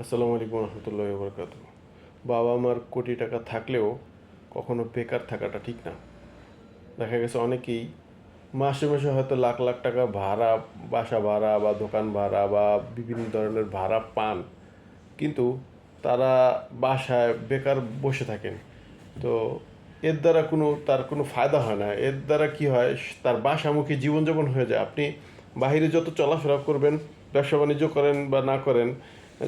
আসসালামু আলাইকুম রহমতুল্লাহ বরকাত বাবা মার কোটি টাকা থাকলেও কখনো বেকার থাকাটা ঠিক না। দেখা গেছে অনেকেই মাসে মাসে হয়তো লাখ লাখ টাকা ভাড়া, বাসা ভাড়া বা দোকান ভাড়া বা বিভিন্ন ধরনের ভাড়া পান। কিন্তু তারা বাসায় বেকার বসে থাকেন। তো এর দ্বারা কোনো, তার কোনো ফায়দা হয় না। এর দ্বারা কি হয়? তার বাসামুখী জীবনযাপন হয়ে যায়। আপনি বাইরে যত চলাফেরা করবেন ব্যবসা বাণিজ্য করেন বা না করেন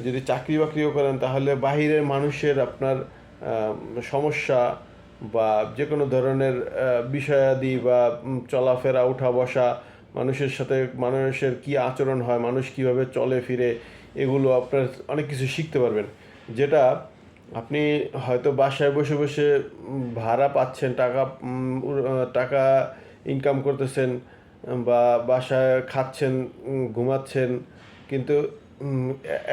যদি চাকরি বাকরিও করেন, তাহলে বাহিরের মানুষের আপনার সমস্যা বা যে কোনো ধরনের বিষয়াদি বা চলাফেরা উঠা বসা মানুষের সাথে, মানুষের কি আচরণ হয়, মানুষ কীভাবে চলে, ফিরে, এগুলো আপনার অনেক কিছু শিখতে পারবেন। যেটা আপনি হয়তো বাসায় বসে বসে ভাড়া পাচ্ছেন, টাকা টাকা ইনকাম করতেছেন, বা বাসায় খাচ্ছেন ঘুমাচ্ছেন, কিন্তু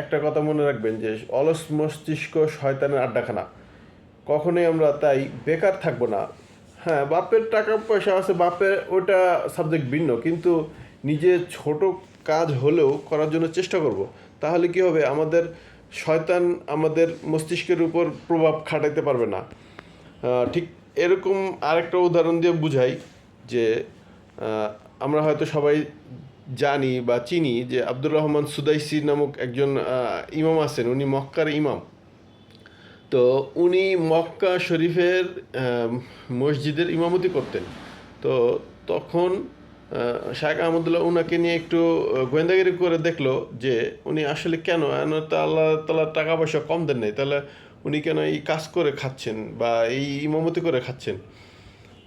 একটা কথা মনে রাখবেন যে অলস মস্তিষ্ক শয়তানের আড্ডাখানা। কখনোই আমরা তাই বেকার থাকব না। হ্যাঁ বাপের টাকা পয়সা আছে, বাপের ওটা সাবজেক্ট ভিন্ন, কিন্তু নিজে ছোট কাজ হলেও করার জন্য চেষ্টা করব। তাহলে কি হবে? আমাদের শয়তান আমাদের মস্তিষ্কের উপর প্রভাব খাটাইতে পারবে না। ঠিক এরকম আরেকটা উদাহরণ দিয়ে বুঝাই যে আমরা হয়তো সবাই জানি বা চিনি যে আব্দুর রহমান সুদাইসি নামক একজন ইমাম আছেন, উনি মক্কার ইমাম। তো উনি মক্কা শরীফের মসজিদের ইমামতি করতেন। তো তখন শাহেখ আহমদুল্লাহ উনাকে নিয়ে একটু গোয়েন্দাগিরি করে দেখল যে উনি আসলে কেন তো আল্লাহ তালা টাকা পয়সা কম দেন নাই, তাহলে উনি কেন এই কাজ করে খাচ্ছেন বা এই ইমামতি করে খাচ্ছেন?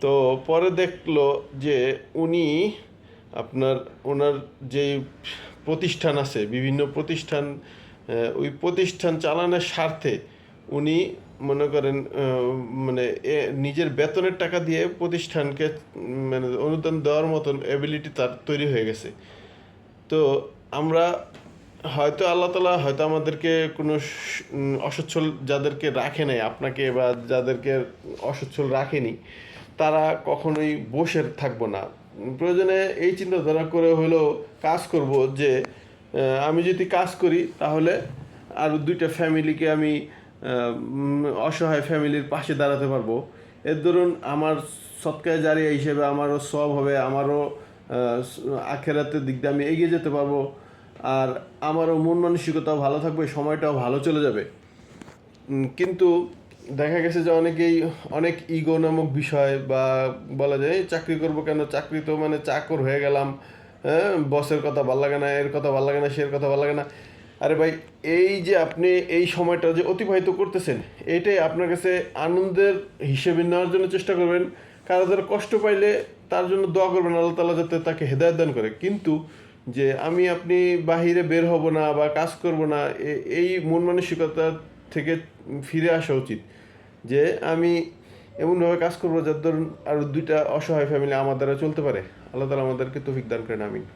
তো পরে দেখল যে উনি আপনার ওনার যে প্রতিষ্ঠান আছে, বিভিন্ন প্রতিষ্ঠান ওই প্রতিষ্ঠান চালানোর স্বার্থে উনি মনে করেন মানে নিজের বেতনের টাকা দিয়ে প্রতিষ্ঠানকে মানে অনুদান দেওয়ার মতন এবিলিটি তার তৈরি হয়ে গেছে। তো আমরা হয়তো আল্লাহ তালা হয়তো আমাদেরকে কোনো অসচ্ছল যাদেরকে রাখে নাই, আপনাকে বা যাদেরকে অসচ্ছল রাখেনি, তারা কখনোই বসে থাকব না। প্রয়োজনে এই চিন্তাধারা করে হলেও কাজ করব যে আমি যদি কাজ করি তাহলে আর দুইটা ফ্যামিলিকে আমি অসহায় ফ্যামিলির পাশে দাঁড়াতে পারব। এর ধরুন আমার সৎকায় জারিয়া হিসেবে আমারও সব হবে, আমারও আখেরাতের দিক দিয়ে আমি এগিয়ে যেতে পারব। আর আমারও মন মানসিকতাও ভালো থাকবে, সময়টাও ভালো চলে যাবে। কিন্তু দেখা গেছে যে অনেকেই, অনেক ইগো নামক বিষয় বা বলা যায় চাকরি করব কেন? চাকরি তো মানে চাকর হয়ে গেলাম। হ্যাঁ বসের কথা ভালো লাগে না, এর কথা ভালো লাগে না, সের কথা ভালো লাগে না। আরে ভাই, এই যে আপনি এই সময়টা যে অতিবাহিত করতেছেন এইটাই আপনার কাছে আনন্দের হিসেবে নেওয়ার জন্য চেষ্টা করবেন। কারও যারা কষ্ট পাইলে তার জন্য দোয়া করবেন, আল্লাহ তালা যাতে তাকে হেদায়ত দান করে। কিন্তু যে আমি আপনি বাহিরে বের হব না বা কাজ করব না এই মন মানসিকতা থেকে ফিরে আসা উচিত। যে আমি এমনভাবে কাজ করব যার ধরুন আরও দুইটা অসহায় ফ্যামিলি আমার দ্বারা চলতে পারে। আল্লাহ তালা আমাদেরকে তৌফিক দান করেন, আমিন।